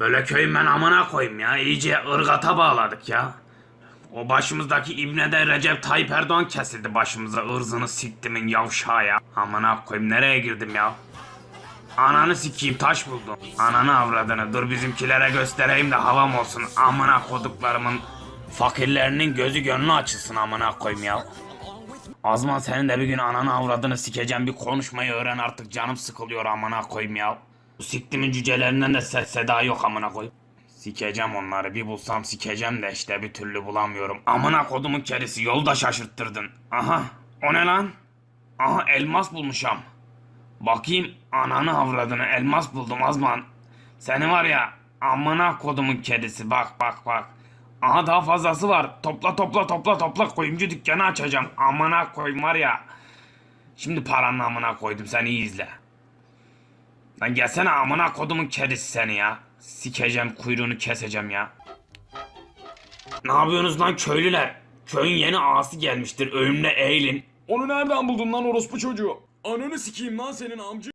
Böyle köyün ben amına koyayım ya. İyice ırgata bağladık ya. O başımızdaki ibne de Recep Tayyip Erdoğan kesildi başımıza. ırzını siktimin yavşağı ya. Amına koyayım nereye girdim ya? Ananı sikeyim taş buldum. Ananı avradını dur bizimkilere göstereyim de havam olsun. Amına koduklarımın fakirlerinin gözü gönlü açılsın amına koyayım ya. Azman senin de bir gün ananı avradını sikeceğim bir konuşmayı öğren artık canım sıkılıyor amına koyayım ya. Bu siktimin cücelerinden de ses seda yok amına koyayım. Sikeceğim onları bir bulsam sikeceğim de işte bir türlü bulamıyorum. Amına kodumun kerisi yolda şaşırttırdın. Aha o ne lan? Aha elmas bulmuşam. Bakayım ananı avradını elmas buldum Azman. Seni var ya amına kodumun kedisi bak bak bak. Aha daha fazlası var. Topla topla topla topla kuyumcu dükkanı açacağım. Amına koyayım var ya. Şimdi paranın amına koydum sen iyi izle. Lan gelsene amına kodumun kedisi seni ya. Sikeceğim kuyruğunu keseceğim ya. Ne yapıyorsunuz lan köylüler? Köyün yeni ağası gelmiştir. Ölümle eğilin. Onu nereden buldun lan orospu çocuğu? Ananı sikeyim lan senin amcı.